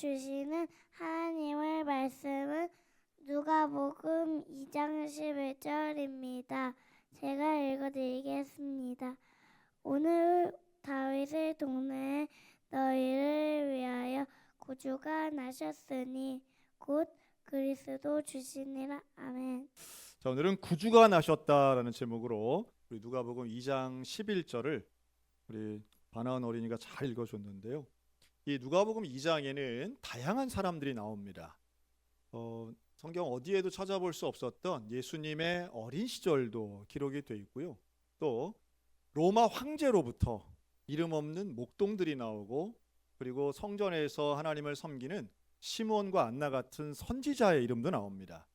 주시는 하나님의 말씀은 누가복음 2장 11절입니다. 제가 읽어드리겠습니다. 오늘 다윗의 동네에 너희를 위하여 구주가 나셨으니 곧 그리스도 주시니라 아멘. 자, 오늘은 구주가 나셨다라는 제목으로 우리 누가복음 2장 11절을 우리 바나은 어린이가 잘 읽어줬는데요. 이 누가복음 2장에는 다양한 사람들이 나옵니다. 어, 성경 어디에도 찾아볼 수 없었던 예수님의 어린 시절도 기록이 돼 있고요. 또 로마 황제로부터 이름 없는 목동들이 나오고 그리고 성전에서 하나님을 섬기는 시몬과 안나 같은 선지자의 이름도 나옵니다.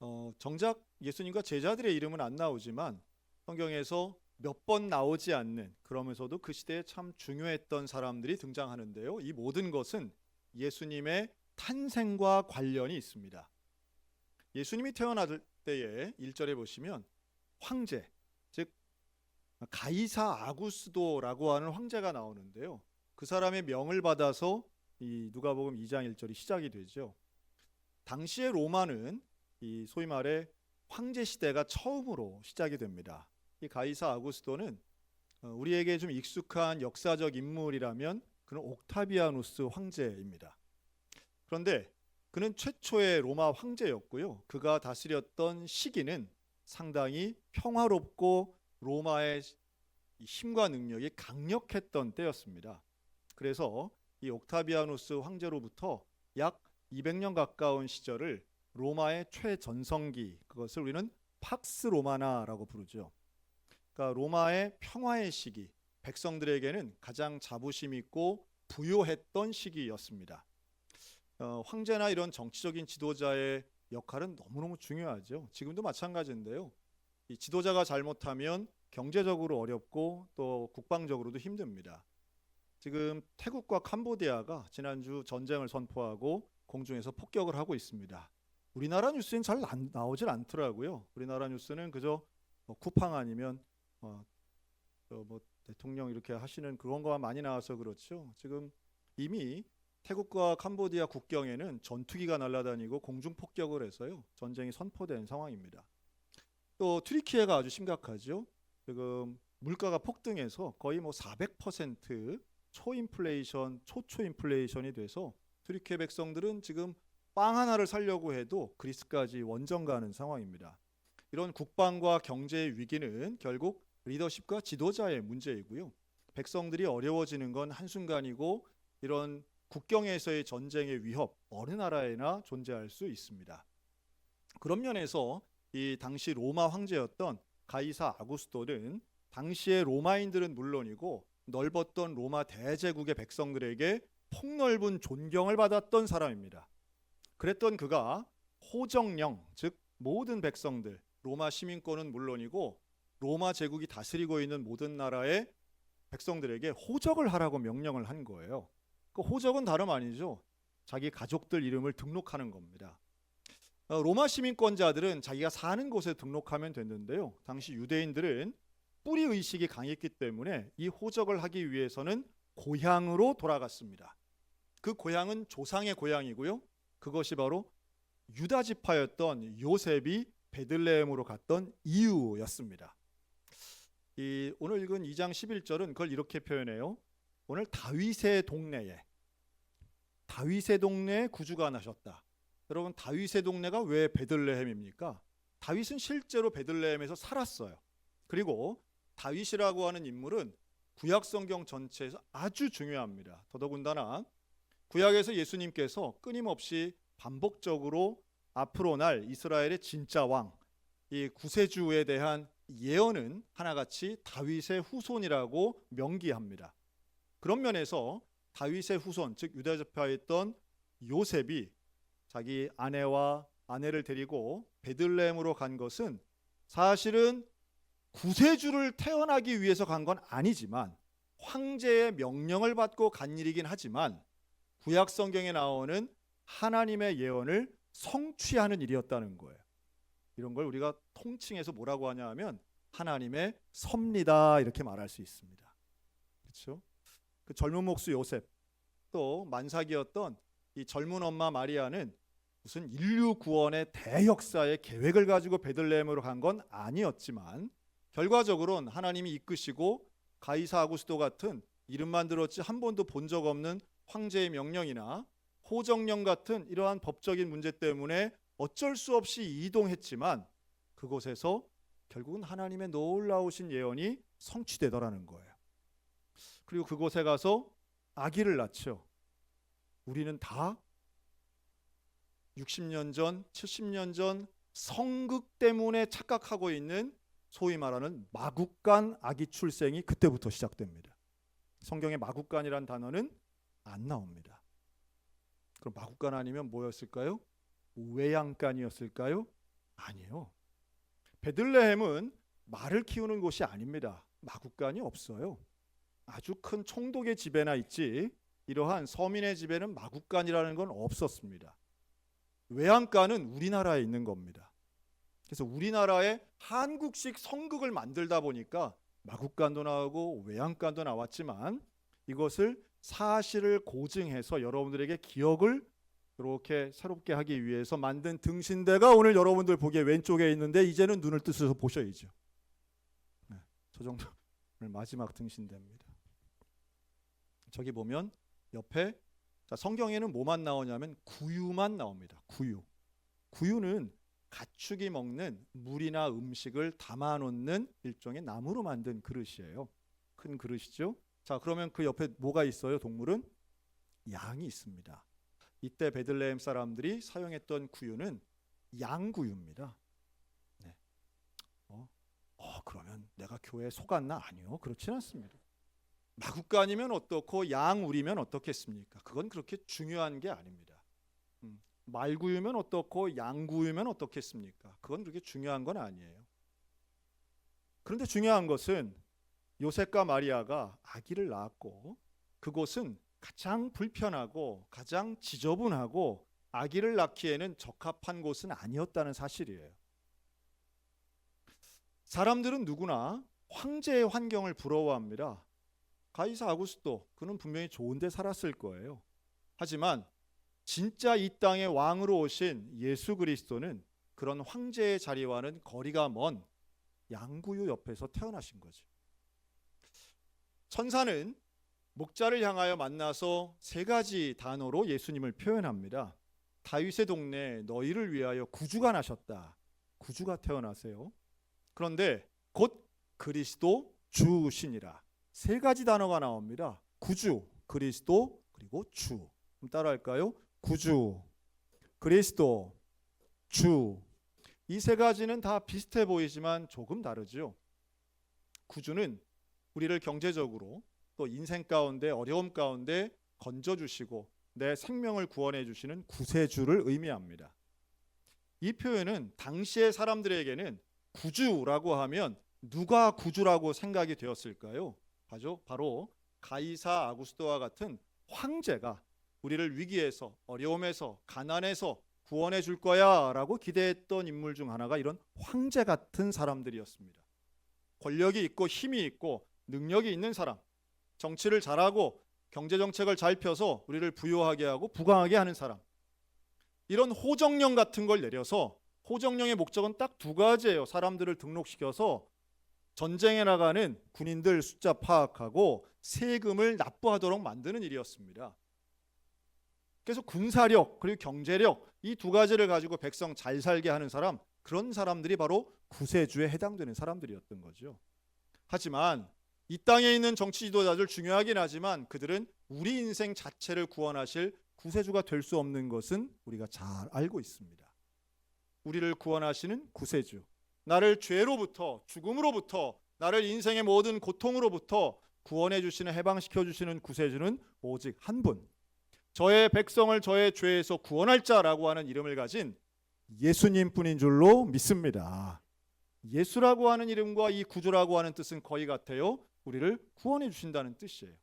어, 정작 예수님과 제자들의 이름은 안 나오지만 성경에서 몇 번 나오지 않는 그러면서도 그 시대에 참 중요했던 사람들이 등장하는데요. 이 모든 것은 예수님의 탄생과 관련이 있습니다. 예수님이 태어날 때에 1절에 보시면 황제, 즉 가이사 아구스도라고 하는 황제가 나오는데요. 그 사람의 명을 받아서 이 누가복음 2장 1절이 시작이 되죠. 당시의 로마는 이 소위 말해 황제 시대가 처음으로 시작이 됩니다. 이 가이사 아구스도는 어, 우리에게 좀 익숙한 역사적 인물이라면 그는 옥타비아누스 황제입니다. 그런데 그는 최초의 로마 황제였고요. 그가 다스렸던 시기는 상당히 평화롭고 로마의 이 힘과 능력이 강력했던 때였습니다. 그래서 이 옥타비아누스 황제로부터 약 200년 가까운 시절을 로마의 최전성기 그것을 우리는 팍스 로마나라고 부르죠. 그러니까 로마의 평화의 시기, 백성들에게는 가장 자부심 있고 부요했던 시기였습니다. 어, 황제나 이런 정치적인 지도자의 역할은 너무너무 중요하죠. 지금도 마찬가지인데요. 이 지도자가 잘못하면 경제적으로 어렵고 또 국방적으로도 힘듭니다. 지금 태국과 캄보디아가 지난주 전쟁을 선포하고 공중에서 폭격을 하고 있습니다. 우리나라 뉴스엔 잘 안- 나오질 않더라고요. 우리나라 뉴스는 그저 뭐 쿠팡 아니면 어, 저뭐 대통령 이렇게 하시는 그런 거가 많이 나와서 그렇죠. 지금 이미 태국과 캄보디아 국경에는 전투기가 날아다니고 공중 폭격을 해서요 전쟁이 선포된 상황입니다. 또 트리키예가 아주 심각하죠. 지금 물가가 폭등해서 거의 뭐 400% 초인플레이션, 초초인플레이션이 돼서 트리키예 백성들은 지금 빵 하나를 살려고 해도 그리스까지 원정 가는 상황입니다. 이런 국방과 경제의 위기는 결국 리더십과 지도자의 문제이고요. 백성들이 어려워지는 건 한순간이고 이런 국경에서의 전쟁의 위협 어느 나라에나 존재할 수 있습니다. 그런 면에서 이 당시 로마 황제였던 가이사 아구스토는 당시의 로마인들은 물론이고 넓었던 로마 대제국의 백성들에게 폭넓은 존경을 받았던 사람입니다. 그랬던 그가 호정령 즉 모든 백성들 로마 시민권은 물론이고 로마 제국이 다스리고 있는 모든 나라의 백성들에게 호적을 하라고 명령을 한 거예요. 그 호적은 다름 아니죠. 자기 가족들 이름을 등록하는 겁니다. 어, 로마 시민권자들은 자기가 사는 곳에 등록하면 됐는데요. 당시 유대인들은 뿌리 의식이 강했기 때문에 이 호적을 하기 위해서는 고향으로 돌아갔습니다. 그 고향은 조상의 고향이고요. 그것이 바로 유다 지파였던 요셉이 베들레헴으로 갔던 이유였습니다. 이 오늘 읽은 2장 11절은 그걸 이렇게 표현해요. 오늘 다윗의 동네에 다윗의 동네에 구주가 나셨다. 여러분 다윗의 동네가 왜 베들레헴입니까? 다윗은 실제로 베들레헴에서 살았어요. 그리고 다윗이라고 하는 인물은 구약 성경 전체에서 아주 중요합니다. 더더군다나 구약에서 예수님께서 끊임없이 반복적으로 앞으로 날 이스라엘의 진짜 왕, 이 구세주에 대한 예언은 하나같이 다윗의 후손이라고 명기합니다. 그런 면에서 다윗의 후손, 즉 유다 지파였던 요셉이 자기 아내와 아내를 데리고 베들레헴으로 간 것은 사실은 구세주를 태어나기 위해서 간 건 아니지만 황제의 명령을 받고 간 일이긴 하지만 구약 성경에 나오는 하나님의 예언을 성취하는 일이었다는 거예요. 이런 걸 우리가 통칭해서 뭐라고 하냐 하면 하나님의 섭니다 이렇게 말할 수 있습니다. 그렇죠? 그 젊은 목수 요셉 또 만삭이었던 이 젊은 엄마 마리아는 무슨 인류 구원의 대역사의 계획을 가지고 베들레헴으로 간 건 아니었지만 결과적으로는 하나님이 이끄시고 가이사 아구스도 같은 이름만 들었지 한 번도 본 적 없는 황제의 명령이나 호정령 같은 이러한 법적인 문제 때문에 어쩔 수 없이 이동했지만 그곳에서 결국은 하나님의 놀라우신 예언이 성취되더라는 거예요. 그리고 그곳에 가서 아기를 낳죠. 우리는 다 60년 전, 70년 전 성극 때문에 착각하고 있는 소위 말하는 마국간 아기 출생이 그때부터 시작됩니다. 성경에 마국간이란 단어는 안 나옵니다. 그럼 마국간 아니면 뭐였을까요? 외양간이었을까요? 아니요. 베들레헴은 말을 키우는 곳이 아닙니다. 마국간이 없어요. 아주 큰 총독의 집에나 있지 이러한 서민의 집에는 마국간이라는 건 없었습니다. 외양간은 우리나라에 있는 겁니다. 그래서 우리나라에 한국식 성극을 만들다 보니까 마국간도 나오고 외양간도 나왔지만 이것을 사실을 고증해서 여러분들에게 기억을 이렇게 새롭게 하기 위해서 만든 등신대가 오늘 여러분들 보기에 왼쪽에 있는데 이제는 눈을 뜨셔서 보셔야죠. 네, 저 정도 오늘 마지막 등신대입니다. 저기 보면 옆에 자, 성경에는 뭐만 나오냐면 구유만 나옵니다. 구유. 구유는 가축이 먹는 물이나 음식을 담아 놓는 일종의 나무로 만든 그릇이에요. 큰 그릇이죠. 자, 그러면 그 옆에 뭐가 있어요? 동물은 양이 있습니다. 이때 베들레헴 사람들이 사용했던 구유는 양구유입니다. 네. 어, 어, 그러면 내가 교회에 속았나? 아니요. 그렇진 않습니다. 마국간이면 어떻고 양우리면 어떻겠습니까? 그건 그렇게 중요한 게 아닙니다. 음, 말구유면 어떻고 양구유면 어떻겠습니까? 그건 그렇게 중요한 건 아니에요. 그런데 중요한 것은 요셉과 마리아가 아기를 낳았고 그곳은 가장 불편하고 가장 지저분하고 아기를 낳기에는 적합한 곳은 아니었다는 사실이에요. 사람들은 누구나 황제의 환경을 부러워합니다. 가이사 아구스도 그는 분명히 좋은데 살았을 거예요. 하지만 진짜 이 땅의 왕으로 오신 예수 그리스도는 그런 황제의 자리와는 거리가 먼 양구유 옆에서 태어나신 거죠. 천사는 목자를 향하여 만나서 세 가지 단어로 예수님을 표현합니다. 다윗의 동네 너희를 위하여 구주가 나셨다. 구주가 태어나세요. 그런데 곧 그리스도 주시니라. 세 가지 단어가 나옵니다. 구주, 그리스도, 그리고 주. 따라할까요? 구주, 그리스도, 주. 이 세 가지는 다 비슷해 보이지만 조금 다르죠. 구주는 우리를 경제적으로 또 인생 가운데 어려움 가운데 건져 주시고 내 생명을 구원해 주시는 구세주를 의미합니다. 이 표현은 당시의 사람들에게는 구주라고 하면 누가 구주라고 생각이 되었을까요? 바로 바로 가이사 아구스토와 같은 황제가 우리를 위기에서 어려움에서 가난에서 구원해 줄 거야라고 기대했던 인물 중 하나가 이런 황제 같은 사람들이었습니다. 권력이 있고 힘이 있고 능력이 있는 사람, 정치를 잘하고 경제 정책을 잘 펴서 우리를 부유하게 하고 부강하게 하는 사람. 이런 호정령 같은 걸 내려서 호정령의 목적은 딱 두 가지예요. 사람들을 등록시켜서 전쟁에 나가는 군인들 숫자 파악하고 세금을 납부하도록 만드는 일이었습니다. 그래서 군사력 그리고 경제력 이 두 가지를 가지고 백성 잘 살게 하는 사람 그런 사람들이 바로 구세주에 해당되는 사람들이었던 거죠. 하지만 이 땅에 있는 정치 지도자들 중요하긴 하지만 그들은 우리 인생 자체를 구원하실 구세주가 될 수 없는 것은 우리가 잘 알고 있습니다. 우리를 구원하시는 구세주. 나를 죄로부터 죽음으로부터 나를 인생의 모든 고통으로부터 구원해 주시는 해방시켜 주시는 구세주는 오직 한 분. 저의 백성을 저의 죄에서 구원할 자라고 하는 이름을 가진 예수님뿐인 줄로 믿습니다. 예수라고 하는 이름과 이 구주라고 하는 뜻은 거의 같아요. 우리를 구원해 주신다는 뜻이에요.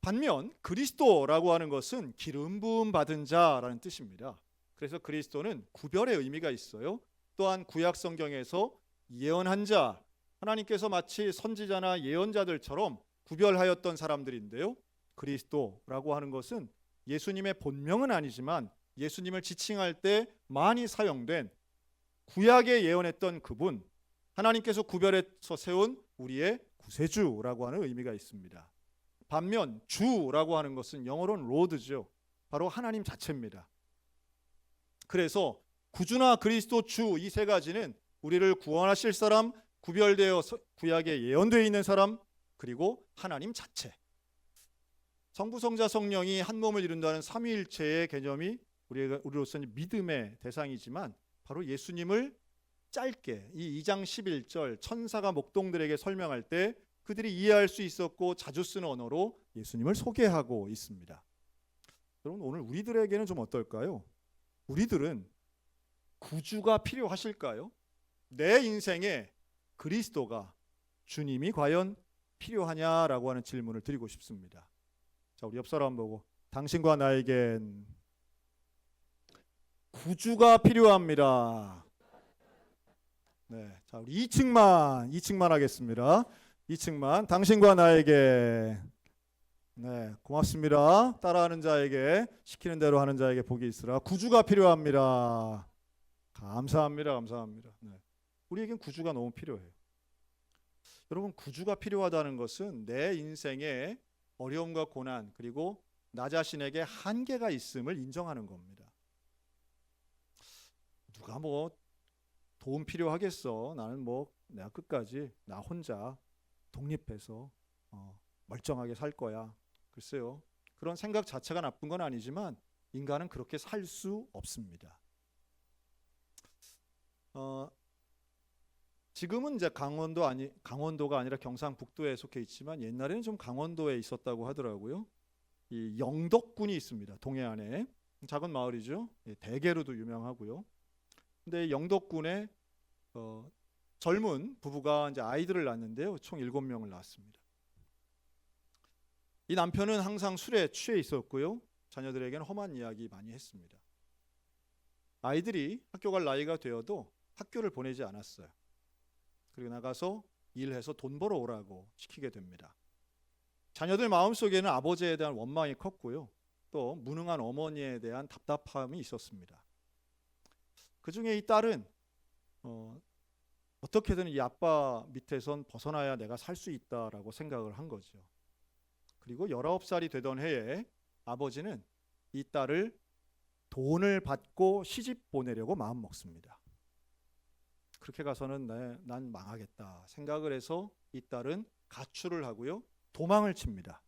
반면 그리스도라고 하는 것은 기름 부음 받은 자라는 뜻입니다. 그래서 그리스도는 구별의 의미가 있어요. 또한 구약 성경에서 예언한 자 하나님께서 마치 선지자나 예언자들처럼 구별하였던 사람들인데요. 그리스도라고 하는 것은 예수님의 본명은 아니지만 예수님을 지칭할 때 많이 사용된 구약에 예언했던 그분 하나님께서 구별해서 세운 우리의 구세주라고 하는 의미가 있습니다. 반면 주라고 하는 것은 영어로는 로드죠. 바로 하나님 자체입니다. 그래서 구주나 그리스도 주 이 세 가지는 우리를 구원하실 사람, 구별되어 서- 구약에 예언되어 있는 사람, 그리고 하나님 자체. 성부, 성자, 성령이 한 몸을 이룬다는 삼위일체의 개념이 우리로서는 믿음의 대상이지만 바로 예수님을 짧게 이 2장 11절 천사가 목동들에게 설명할 때 그들이 이해할 수 있었고 자주 쓰는 언어로 예수님을 소개하고 있습니다. 여러분 오늘 우리들에게는 좀 어떨까요? 우리들은 구주가 필요하실까요? 내 인생에 그리스도가 주님이 과연 필요하냐라고 하는 질문을 드리고 싶습니다. 자, 우리 옆 사람 보고 당신과 나에겐 구주가 필요합니다. 네, 자 우리 2층만 2층만 하겠습니다. 2층만 당신과 나에게 네 고맙습니다. 따라하는 자에게 시키는 대로 하는 자에게 복이 있으라. 구주가 필요합니다. 감사합니다, 감사합니다. 네. 우리에겐 구주가 너무 필요해요. 여러분 구주가 필요하다는 것은 내 인생에 어려움과 고난 그리고 나 자신에게 한계가 있음을 인정하는 겁니다. 누가 뭐 도움 필요하겠어? 나는 뭐 내가 끝까지 나 혼자 독립해서 어, 멀쩡하게 살 거야. 글쎄요. 그런 생각 자체가 나쁜 건 아니지만 인간은 그렇게 살 수 없습니다. 어, 지금은 이제 강원도 아니 강원도가 아니라 경상북도에 속해 있지만 옛날에는 좀 강원도에 있었다고 하더라고요. 이 영덕군이 있습니다. 동해안에 작은 마을이죠. 예, 대게로도 유명하고요. 근데 영덕군에 어, 젊은 부부가 이제 아이들을 낳는데요. 총 일곱 명을 낳았습니다. 이 남편은 항상 술에 취해 있었고요. 자녀들에게는 험한 이야기 많이 했습니다. 아이들이 학교 갈 나이가 되어도 학교를 보내지 않았어요. 그리고 나가서 일해서 돈 벌어 오라고 시키게 됩니다. 자녀들 마음속에는 아버지에 대한 원망이 컸고요. 또 무능한 어머니에 대한 답답함이 있었습니다. 그 중에 이 딸은 어, 어떻게든 이 아빠 밑에선 벗어나야 내가 살 수 있다라고 생각을 한 거죠. 그리고 19살이 되던 해에 아버지는 이 딸을 돈을 받고 시집 보내려고 마음 먹습니다. 그렇게 가서는 내, 난 망하겠다 생각을 해서 이 딸은 가출을 하고요. 도망을 칩니다.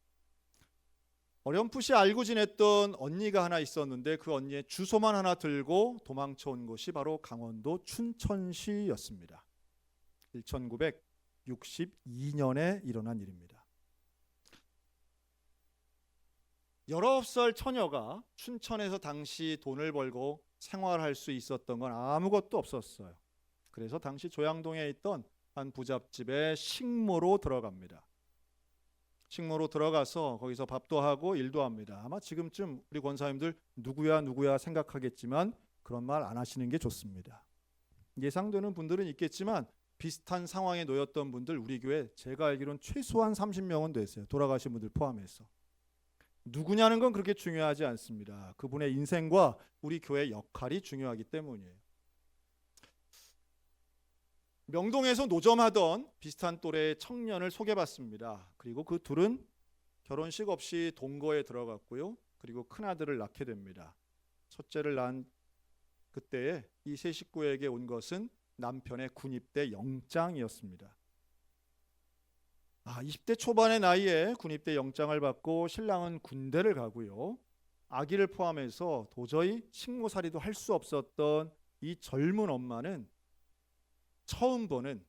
어렴풋이 알고 지냈던 언니가 하나 있었는데 그 언니의 주소만 하나 들고 도망쳐 온 곳이 바로 강원도 춘천시였습니다. 1962년에 일어난 일입니다. 19살 처녀가 춘천에서 당시 돈을 벌고 생활할 수 있었던 건 아무것도 없었어요. 그래서 당시 조양동에 있던 한 부잣집에 식모로 들어갑니다. 식모로 들어가서 거기서 밥도 하고 일도 합니다. 아마 지금쯤 우리 권사님들 누구야 누구야 생각하겠지만 그런 말 안 하시는 게 좋습니다. 예상되는 분들은 있겠지만 비슷한 상황에 놓였던 분들 우리 교회 제가 알기로는 최소한 30명은 됐어요. 돌아가신 분들 포함해서. 누구냐는 건 그렇게 중요하지 않습니다. 그분의 인생과 우리 교회 역할이 중요하기 때문이에요. 명동에서 노점하던 비슷한 또래의 청년을 소개받습니다. 그리고 그 둘은 결혼식 없이 동거에 들어갔고요. 그리고 큰 아들을 낳게 됩니다. 첫째를 낳은 그때에 이 세 식구에게 온 것은 남편의 군입대 영장이었습니다. 아, 20대 초반의 나이에 군입대 영장을 받고 신랑은 군대를 가고요. 아기를 포함해서 도저히 식모살이도 할 수 없었던 이 젊은 엄마는 처음 보는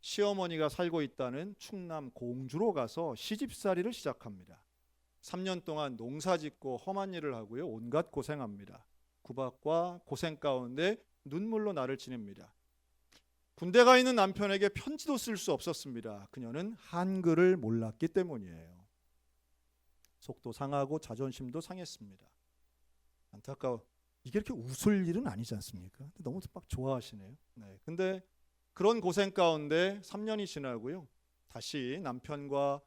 시어머니가 살고 있다는 충남 공주로 가서 시집살이를 시작합니다. 3년 동안 농사짓고 험한 일을 하고요. 온갖 고생합니다. 구박과 고생 가운데 눈물로 나를 지냅니다. 군대 가 있는 남편에게 편지도 쓸 수 없었습니다. 그녀는 한글을 몰랐기 때문이에요. 속도 상하고 자존심도 상했습니다. 안타까워. 이게 이렇게 웃을 일은 아니지 않습니까? 너무 막 좋아하시네요. 네. 근데 그런 고생 가운데 3년이 지나고요. 다시 남편과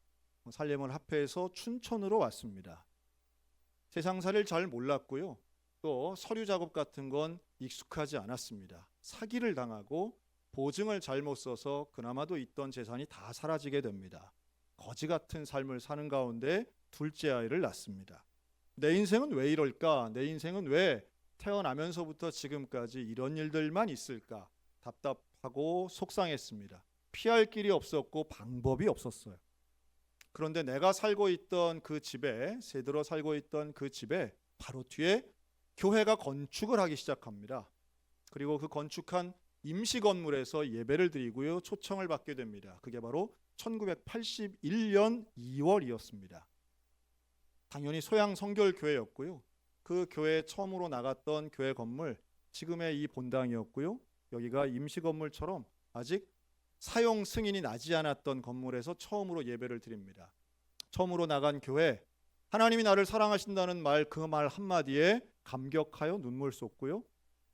살림을 합해서 춘천으로 왔습니다. 세상사를 잘 몰랐고요. 또 서류 작업 같은 건 익숙하지 않았습니다. 사기를 당하고 보증을 잘못 써서 그나마도 있던 재산이 다 사라지게 됩니다. 거지 같은 삶을 사는 가운데 둘째 아이를 낳습니다. 내 인생은 왜 이럴까? 내 인생은 왜 태어나면서부터 지금까지 이런 일들만 있을까? 답답하고 속상했습니다. 피할 길이 없었고 방법이 없었어요. 그런데 내가 살고 있던 그 집에 세들어 살고 있던 그 집에 바로 뒤에 교회가 건축을 하기 시작합니다. 그리고 그 건축한 임시 건물에서 예배를 드리고요. 초청을 받게 됩니다. 그게 바로 1981년 2월이었습니다. 당연히 소양 성결 교회였고요. 그 교회 처음으로 나갔던 교회 건물 지금의 이 본당이었고요. 여기가 임시 건물처럼 아직 사용 승인이 나지 않았던 건물에서 처음으로 예배를 드립니다. 처음으로 나간 교회 하나님이 나를 사랑하신다는 말 그 말 한마디에 감격하여 눈물 쏟고요.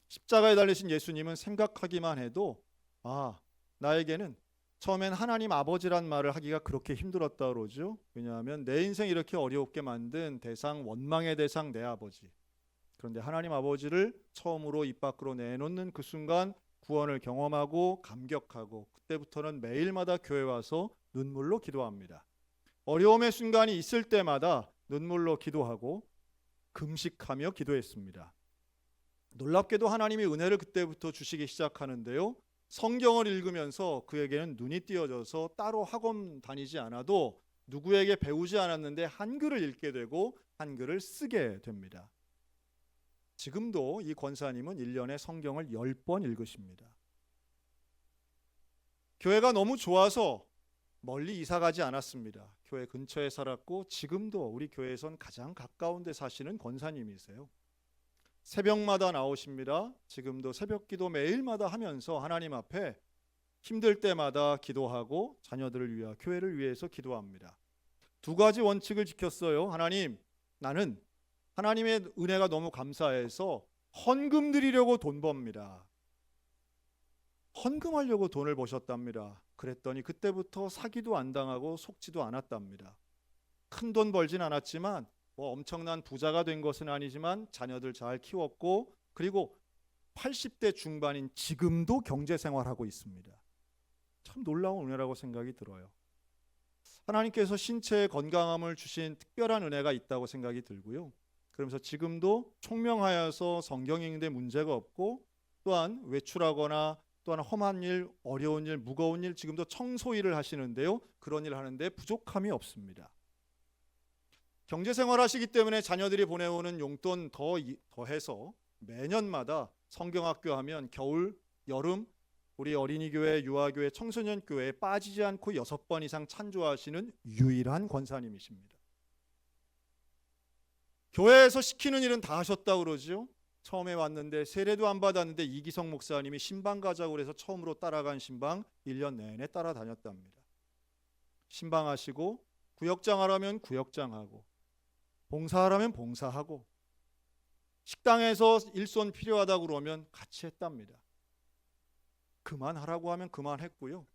십자가에 달리신 예수님은 생각하기만 해도 아 나에게는 처음엔 하나님 아버지란 말을 하기가 그렇게 힘들었다 그러죠. 왜냐하면 내 인생 이렇게 어렵게 만든 대상 원망의 대상 내 아버지. 그런데 하나님 아버지를 처음으로 입 밖으로 내놓는 그 순간 구원을 경험하고 감격하고 그때부터는 매일마다 교회 와서 눈물로 기도합니다. 어려움의 순간이 있을 때마다 눈물로 기도하고 금식하며 기도했습니다. 놀랍게도 하나님이 은혜를 그때부터 주시기 시작하는데요. 성경을 읽으면서 그에게는 눈이 띄어져서 따로 학원 다니지 않아도 누구에게 배우지 않았는데 한글을 읽게 되고 한글을 쓰게 됩니다. 지금도 이 권사님은 1년에 성경을 10번 읽으십니다. 교회가 너무 좋아서 멀리 이사 가지 않았습니다. 교회 근처에 살았고 지금도 우리 교회에선 가장 가까운 데 사시는 권사님이세요. 새벽마다 나오십니다. 지금도 새벽 기도 매일마다 하면서 하나님 앞에 힘들 때마다 기도하고 자녀들을 위하 교회를 위해서 기도합니다. 두 가지 원칙을 지켰어요. 하나님, 나는 하나님의 은혜가 너무 감사해서 헌금 드리려고 돈 법니다. 헌금하려고 돈을 버셨답니다. 그랬더니 그때부터 사기도 안 당하고 속지도 않았답니다. 큰 돈 벌진 않았지만 뭐 엄청난 부자가 된 것은 아니지만 자녀들 잘 키웠고 그리고 80대 중반인 지금도 경제 생활하고 있습니다. 참 놀라운 은혜라고 생각이 들어요. 하나님께서 신체의 건강함을 주신 특별한 은혜가 있다고 생각이 들고요. 그러면서 지금도 총명하여서 성경 읽는데 문제가 없고 또한 외출하거나 또한 험한 일, 어려운 일, 무거운 일 지금도 청소 일을 하시는데요. 그런 일 하는데 부족함이 없습니다. 경제 생활하시기 때문에 자녀들이 보내오는 용돈 더 이- 더해서 매년마다 성경학교 하면 겨울, 여름 우리 어린이 교회, 유아교회, 청소년 교회에 빠지지 않고 여섯 번 이상 찬조하시는 유일한 권사님이십니다. 교회에서 시키는 일은 다 하셨다 그러죠. 처음에 왔는데 세례도 안 받았는데 이기성 목사님이 신방 가자고 그래서 처음으로 따라간 신방 1년 내내 따라다녔답니다. 신방하시고 구역장 하라면 구역장하고 봉사하라면 봉사하고 식당에서 일손 필요하다 그러면 같이 했답니다. 그만하라고 하면 그만했고요.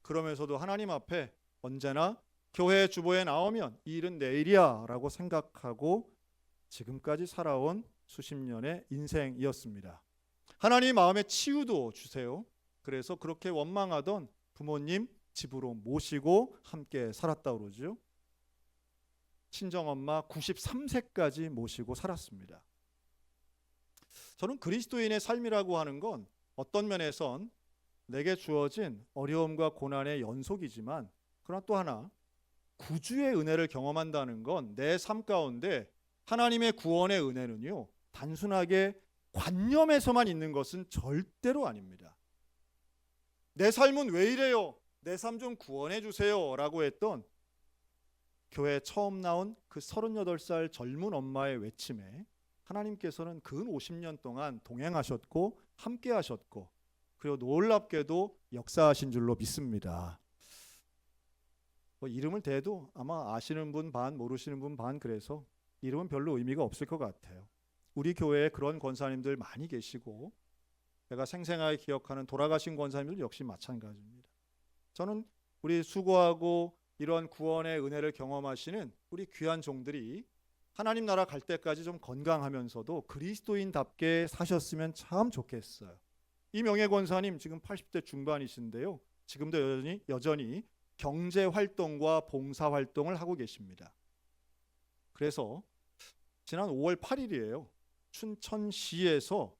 그러면서도 하나님 앞에 언제나 교회 주보에 나오면 이 일은 내 일이야라고 생각하고 지금까지 살아온 수십 년의 인생이었습니다. 하나님 마음에 치유도 주세요. 그래서 그렇게 원망하던 부모님 집으로 모시고 함께 살았다 그러죠. 친정 엄마 93세까지 모시고 살았습니다. 저는 그리스도인의 삶이라고 하는 건 어떤 면에선 내게 주어진 어려움과 고난의 연속이지만 그러나 또 하나 구주의 은혜를 경험한다는 건 내 삶 가운데 하나님의 구원의 은혜는요 단순하게 관념에서만 있는 것은 절대로 아닙니다. 내 삶은 왜 이래요? 내 삶 좀 구원해 주세요라고 했던 교회 처음 나온 그 38살 젊은 엄마의 외침에 하나님께서는 근 50년 동안 동행하셨고 함께 하셨고 그리고 놀랍게도 역사하신 줄로 믿습니다. 뭐 이름을 대도 아마 아시는 분 반 모르시는 분 반 그래서 이름은 별로 의미가 없을 것 같아요. 우리 교회에 그런 권사님들 많이 계시고 제가 생생하게 기억하는 돌아가신 권사님들 역시 마찬가지입니다. 저는 우리 수고하고 이런 구원의 은혜를 경험하시는 우리 귀한 종들이 하나님 나라 갈 때까지 좀 건강하면서도 그리스도인답게 사셨으면 참 좋겠어요. 이 명예 권사님 지금 80대 중반이신데요. 지금도 여전히 여전히 경제 활동과 봉사 활동을 하고 계십니다. 그래서 지난 5월 8일이에요. 춘천시에서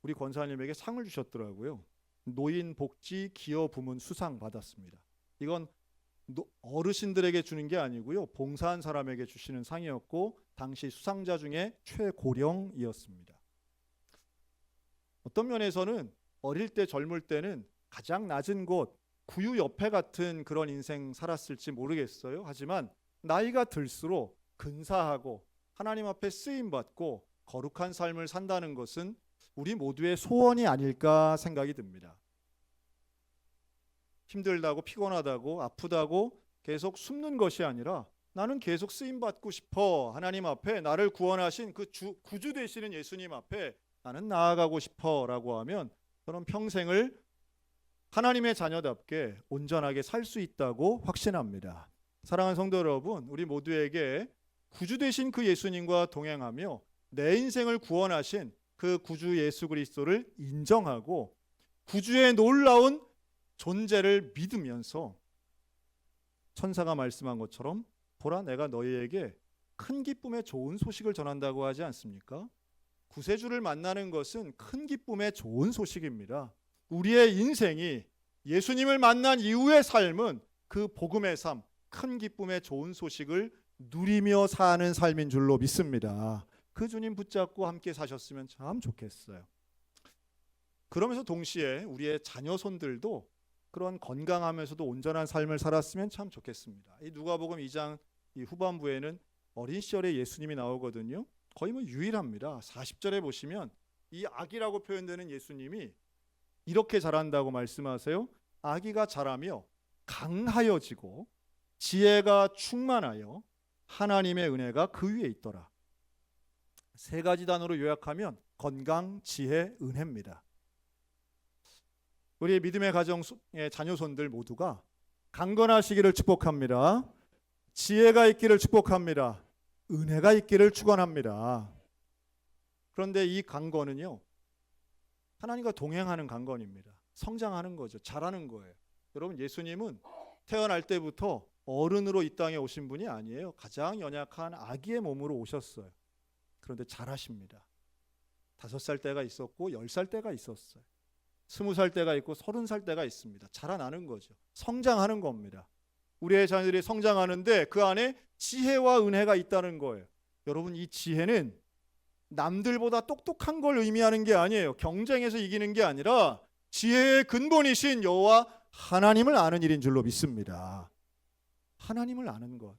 우리 권사님에게 상을 주셨더라고요. 노인 복지 기여 부문 수상 받았습니다. 이건 노- 어르신들에게 주는 게 아니고요. 봉사한 사람에게 주시는 상이었고 당시 수상자 중에 최고령이었습니다. 어떤 면에서는 어릴 때 젊을 때는 가장 낮은 곳 구유 옆에 같은 그런 인생 살았을지 모르겠어요. 하지만 나이가 들수록 근사하고 하나님 앞에 쓰임 받고 거룩한 삶을 산다는 것은 우리 모두의 소원이 아닐까 생각이 듭니다. 힘들다고 피곤하다고 아프다고 계속 숨는 것이 아니라 나는 계속 쓰임 받고 싶어. 하나님 앞에 나를 구원하신 그 주, 구주 되시는 예수님 앞에 나는 나아가고 싶어라고 하면 저는 평생을 하나님의 자녀답게 온전하게 살 수 있다고 확신합니다. 사랑하는 성도 여러분, 우리 모두에게 구주 되신 그 예수님과 동행하며 내 인생을 구원하신 그 구주 예수 그리스도를 인정하고 구주의 놀라운 존재를 믿으면서 천사가 말씀한 것처럼 보라 내가 너희에게 큰 기쁨의 좋은 소식을 전한다고 하지 않습니까? 구세주를 만나는 것은 큰 기쁨의 좋은 소식입니다. 우리의 인생이 예수님을 만난 이후의 삶은 그 복음의 삶, 큰 기쁨의 좋은 소식을 누리며 사는 삶인 줄로 믿습니다. 그 주님 붙잡고 함께 사셨으면 참 좋겠어요. 그러면서 동시에 우리의 자녀 손들도 그런 건강하면서도 온전한 삶을 살았으면 참 좋겠습니다. 이 누가복음 2장 이 후반부에는 어린 시절에 예수님이 나오거든요. 거의 뭐 유일합니다. 40절에 보시면 이 아기라고 표현되는 예수님이 이렇게 자란다고 말씀하세요. 아기가 자라며 강하여지고 지혜가 충만하여 하나님의 은혜가 그 위에 있더라. 세 가지 단어로 요약하면 건강, 지혜, 은혜입니다. 우리 믿음의 가정의 자녀손들 모두가 강건하시기를 축복합니다. 지혜가 있기를 축복합니다. 은혜가 있기를 축원합니다. 그런데 이 강건은요. 하나님과 동행하는 강건입니다. 성장하는 거죠. 자라는 거예요. 여러분 예수님은 태어날 때부터 어른으로 이 땅에 오신 분이 아니에요. 가장 연약한 아기의 몸으로 오셨어요. 그런데 잘하십니다. 다섯 살 때가 있었고 열 살 때가 있었어요. 스무 살 때가 있고 서른 살 때가 있습니다. 자라나는 거죠. 성장하는 겁니다. 우리의 자녀들이 성장하는데 그 안에 지혜와 은혜가 있다는 거예요. 여러분 이 지혜는 남들보다 똑똑한 걸 의미하는 게 아니에요. 경쟁에서 이기는 게 아니라 지혜의 근본이신 여호와 하나님을 아는 일인 줄로 믿습니다. 하나님을 아는 것.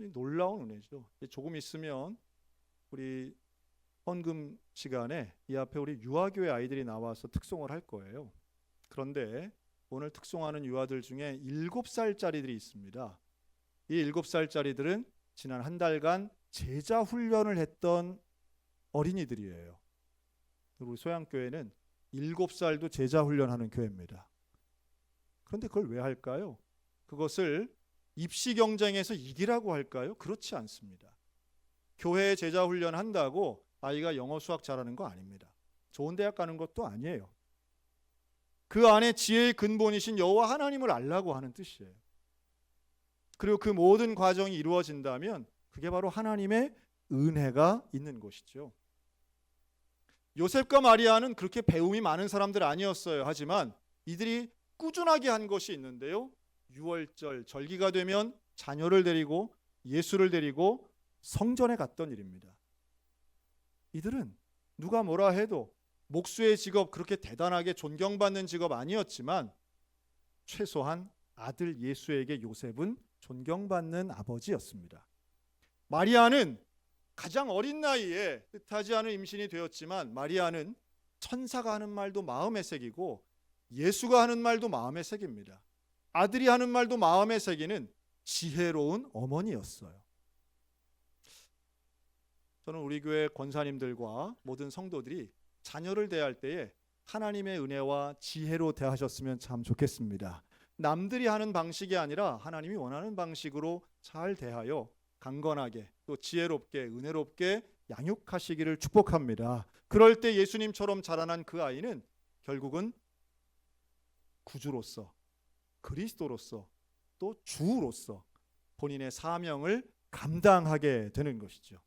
이 놀라운 은혜죠. 조금 있으면 우리 헌금 시간에 이 앞에 우리 유아교회 아이들이 나와서 특송을 할 거예요. 그런데 오늘 특송하는 유아들 중에 일곱 살짜리들이 있습니다. 이 일곱 살짜리들은 지난 한 달간 제자 훈련을 했던 어린이들이에요. 우리 소양교회는 일곱 살도 제자 훈련하는 교회입니다. 그런데 그걸 왜 할까요? 그것을 입시 경쟁에서 이기라고 할까요? 그렇지 않습니다. 교회 제자 훈련 한다고 아이가 영어 수학 잘하는 거 아닙니다. 좋은 대학 가는 것도 아니에요. 그 안에 지혜의 근본이신 여호와 하나님을 알라고 하는 뜻이에요. 그리고 그 모든 과정이 이루어진다면 그게 바로 하나님의 은혜가 있는 것이죠. 요셉과 마리아는 그렇게 배움이 많은 사람들 아니었어요. 하지만 이들이 꾸준하게 한 것이 있는데요. 6월절 절기가 되면 자녀를 데리고 예수를 데리고 성전에 갔던 일입니다. 이들은 누가 뭐라 해도 목수의 직업 그렇게 대단하게 존경받는 직업 아니었지만 최소한 아들 예수에게 요셉은 존경받는 아버지였습니다. 마리아는 가장 어린 나이에 뜻하지 않은 임신이 되었지만 마리아는 천사가 하는 말도 마음에 새기고 예수가 하는 말도 마음에 새깁니다. 아들이 하는 말도 마음에 새기는 지혜로운 어머니였어요. 저는 우리 교회 권사님들과 모든 성도들이 자녀를 대할 때에 하나님의 은혜와 지혜로 대하셨으면 참 좋겠습니다. 남들이 하는 방식이 아니라 하나님이 원하는 방식으로 잘 대하여 강건하게 또 지혜롭게 은혜롭게 양육하시기를 축복합니다. 그럴 때 예수님처럼 자라난 그 아이는 결국은 구주로서 그리스도로서 또 주로서 본인의 사명을 감당하게 되는 것이죠.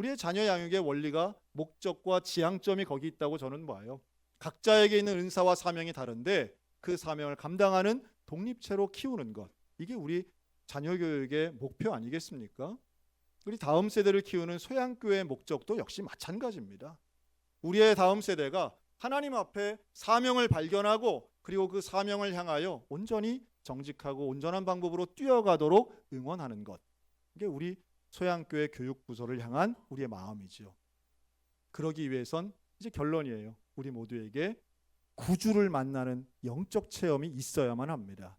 우리의 자녀 양육의 원리가 목적과 지향점이 거기 있다고 저는 봐요. 각자에게 있는 은사와 사명이 다른데 그 사명을 감당하는 독립체로 키우는 것. 이게 우리 자녀 교육의 목표 아니겠습니까? 우리 다음 세대를 키우는 소양교회의 목적도 역시 마찬가지입니다. 우리의 다음 세대가 하나님 앞에 사명을 발견하고 그리고 그 사명을 향하여 온전히 정직하고 온전한 방법으로 뛰어가도록 응원하는 것. 이게 우리 소양교회 교육 부서를 향한 우리의 마음이지요. 그러기 위해선 이제 결론이에요. 우리 모두에게 구주를 만나는 영적 체험이 있어야만 합니다.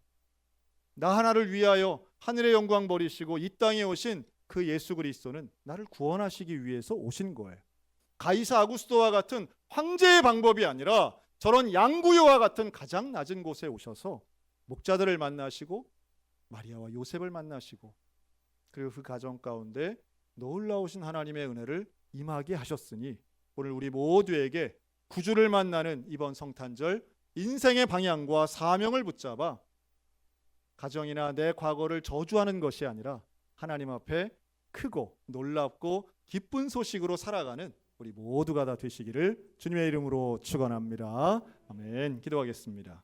나 하나를 위하여 하늘의 영광 버리시고 이 땅에 오신 그 예수 그리스도는 나를 구원하시기 위해서 오신 거예요. 가이사 아구스토와 같은 황제의 방법이 아니라 저런 양구요와 같은 가장 낮은 곳에 오셔서 목자들을 만나시고 마리아와 요셉을 만나시고 그리고 그 가정 가운데 놀라우신 하나님의 은혜를 임하게 하셨으니 오늘 우리 모두에게 구주를 만나는 이번 성탄절 인생의 방향과 사명을 붙잡아 가정이나 내 과거를 저주하는 것이 아니라 하나님 앞에 크고 놀랍고 기쁜 소식으로 살아가는 우리 모두가 다 되시기를 주님의 이름으로 축원합니다. 아멘. 기도하겠습니다.